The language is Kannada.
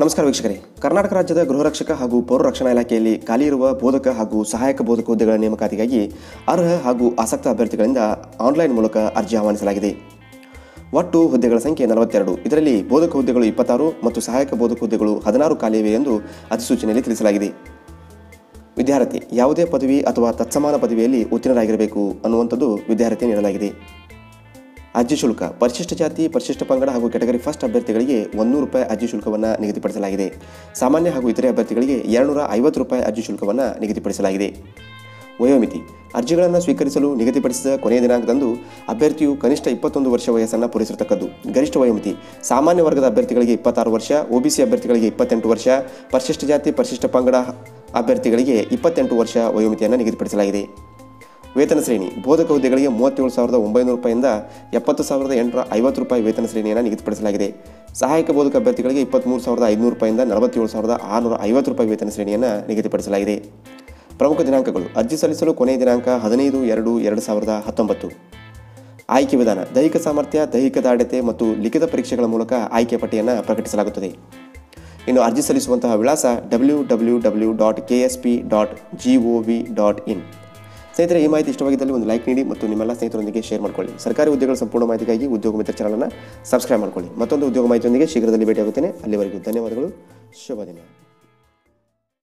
ನಮಸ್ಕಾರ ವೀಕ್ಷಕರೇ. ಕರ್ನಾಟಕ ರಾಜ್ಯದ ಗೃಹ ರಕ್ಷಕ ಹಾಗೂ ಪೌರ ರಕ್ಷಣಾ ಇಲಾಖೆಯಲ್ಲಿ ಖಾಲಿ ಇರುವ ಬೋಧಕ ಹಾಗೂ ಸಹಾಯಕ ಬೋಧಕ ಹುದ್ದೆಗಳ ನೇಮಕಾತಿಗಾಗಿ ಅರ್ಹ ಹಾಗೂ ಆಸಕ್ತ ಅಭ್ಯರ್ಥಿಗಳಿಂದ ಆನ್ಲೈನ್ ಮೂಲಕ ಅರ್ಜಿ ಆಹ್ವಾನಿಸಲಾಗಿದೆ. ಒಟ್ಟು ಹುದ್ದೆಗಳ ಸಂಖ್ಯೆ ನಲವತ್ತೆರಡು. ಇದರಲ್ಲಿ ಬೋಧಕ ಹುದ್ದೆಗಳು ಇಪ್ಪತ್ತಾರು ಮತ್ತು ಸಹಾಯಕ ಬೋಧಕ ಹುದ್ದೆಗಳು ಹದಿನಾರು ಖಾಲಿ ಇವೆ ಎಂದು ಅಧಿಸೂಚನೆಯಲ್ಲಿ ತಿಳಿಸಲಾಗಿದೆ. ವಿದ್ಯಾರ್ಥಿ, ಯಾವುದೇ ಪದವಿ ಅಥವಾ ತತ್ಸಮಾನ ಪದವಿಯಲ್ಲಿ ಉತ್ತೀರ್ಣರಾಗಿರಬೇಕು ಅನ್ನುವಂಥದ್ದು ವಿದ್ಯಾರ್ಥಿ ನೀಡಲಾಗಿದೆ. ಅರ್ಜಿ ಶುಲ್ಕ, ಪರಿಶಿಷ್ಟ ಜಾತಿ, ಪರಿಶಿಷ್ಟ ಪಂಗಡ ಹಾಗೂ ಕೆಟಗರಿ ಫಸ್ಟ್ ಅಭ್ಯರ್ಥಿಗಳಿಗೆ ಒಂದೂರು ರೂಪಾಯಿ ಅರ್ಜಿ ಶುಲ್ಕವನ್ನು ನಿಗದಿಪಡಿಸಲಾಗಿದೆ. ಸಾಮಾನ್ಯ ಹಾಗೂ ಇತರೆ ಅಭ್ಯರ್ಥಿಗಳಿಗೆ ಎರಡುನೂರ ಐವತ್ತು ರೂಪಾಯಿ ಅರ್ಜಿ ಶುಲ್ಕವನ್ನು ನಿಗದಿಪಡಿಸಲಾಗಿದೆ. ವಯೋಮಿತಿ, ಅರ್ಜಿಗಳನ್ನು ಸ್ವೀಕರಿಸಲು ನಿಗದಿಪಡಿಸಿದ ಕೊನೆಯ ದಿನಾಂಕದಂದು ಅಭ್ಯರ್ಥಿಯು ಕನಿಷ್ಠ ಇಪ್ಪತ್ತೊಂದು ವರ್ಷ ವಯಸ್ಸನ್ನು ಪೂರೈಸಿರತಕ್ಕದ್ದು. ಗರಿಷ್ಠ ವಯೋಮಿತಿ, ಸಾಮಾನ್ಯ ವರ್ಗದ ಅಭ್ಯರ್ಥಿಗಳಿಗೆ ಇಪ್ಪತ್ತಾರು ವರ್ಷ ಒಬಿಸಿ ಅಭ್ಯರ್ಥಿಗಳಿಗೆ ಇಪ್ಪತ್ತೆಂಟು ವರ್ಷ, ಪರಿಶಿಷ್ಟ ಜಾತಿ, ಪರಿಶಿಷ್ಟ ಪಂಗಡ ಅಭ್ಯರ್ಥಿಗಳಿಗೆ ಇಪ್ಪತ್ತೆಂಟು ವರ್ಷ ವಯೋಮಿತಿಯನ್ನು ನಿಗದಿಪಡಿಸಲಾಗಿದೆ. ವೇತನ ಶ್ರೇಣಿ. ಬೋಧಕ ಹುದ್ದೆಗಳಿಗೆ ಮೂವತ್ತೇಳು ಸಾವಿರದ ಒಂಬೈನೂರು ರೂಪಾಯಿಂದ ಎಪ್ಪತ್ತು ಸಾವಿರದ ಎಂಟುನೂರ ಐವತ್ತು ರೂಪಾಯಿ ವೇತನ ಶ್ರೇಣಿಯನ್ನು ನಿಗದಿಪಡಿಸಲಾಗಿದೆ. ಸಹಾಯಕ ಬೋಧಕ ಅಭ್ಯರ್ಥಿಗಳಿಗೆ ಇಪ್ಪತ್ತ್ಮೂರು ಸಾವಿರದ ಐದುನೂರು ರೂಪಾಯಿಂದ ನಲವತ್ತೇಳು ಸಾವಿರದ ಆರುನೂರ ಐವತ್ತು ರೂಪಾಯಿ ವೇತನ ಶ್ರೇಣಿಯನ್ನು ನಿಗದಿಪಡಿಸಲಾಗಿದೆ. ಪ್ರಮುಖ ದಿನಾಂಕಗಳು. ಅರ್ಜಿ ಸಲ್ಲಿಸಲು ಕೊನೆಯ ದಿನಾಂಕ ಹದಿನೈದು ಎರಡು ಎರಡು ಸಾವಿರದ ಹತ್ತೊಂಬತ್ತು. ಆಯ್ಕೆ ವಿಧಾನ. ದೈಹಿಕ ಸಾಮರ್ಥ್ಯ, ದೈಹಿಕ ದಾಢ್ಯತೆ ಮತ್ತು ಲಿಖಿತ ಪರೀಕ್ಷೆಗಳ ಮೂಲಕ ಆಯ್ಕೆ ಪಟ್ಟಿಯನ್ನು ಪ್ರಕಟಿಸಲಾಗುತ್ತದೆ. ಇನ್ನು ಅರ್ಜಿ ಸಲ್ಲಿಸುವಂತಹ ವಿಳಾಸ W W W dot K S P dot G O V dot in ಸ್ನೇಹಿತರೆ, ಈ ಮಾಹಿತಿ ಇಷ್ಟವಾಗಿದ್ದಲ್ಲಿ ಒಂದು ಲೈಕ್ ನೀಡಿ ಮತ್ತು ನಿಮ್ಮೆಲ್ಲ ಸ್ನೇಹಿತರೊಂದಿಗೆ ಶೇರ್ ಮಾಡಿಕೊಳ್ಳಿ. ಸರ್ಕಾರಿ ಉದ್ಯೋಗಗಳ ಸಂಪೂರ್ಣ ಮಾಹಿತಿಗಾಗಿ ಉದ್ಯೋಗ ಮಿತ್ರ ಚಾನಲನ್ನು ಸಬ್ಸ್ಕ್ರೈಬ್ ಮಾಡಿಕೊಳ್ಳಿ. ಮತ್ತೊಂದು ಉದ್ಯೋಗ ಮಾಹಿತಿಯೊಂದಿಗೆ ಶೀಘ್ರದಲ್ಲಿ ಭೇಟಿಯಾಗುತ್ತೇನೆ. ಅಲ್ಲಿವರೆಗೂ ಧನ್ಯವಾದಗಳು. ಶುಭ ದಿನ.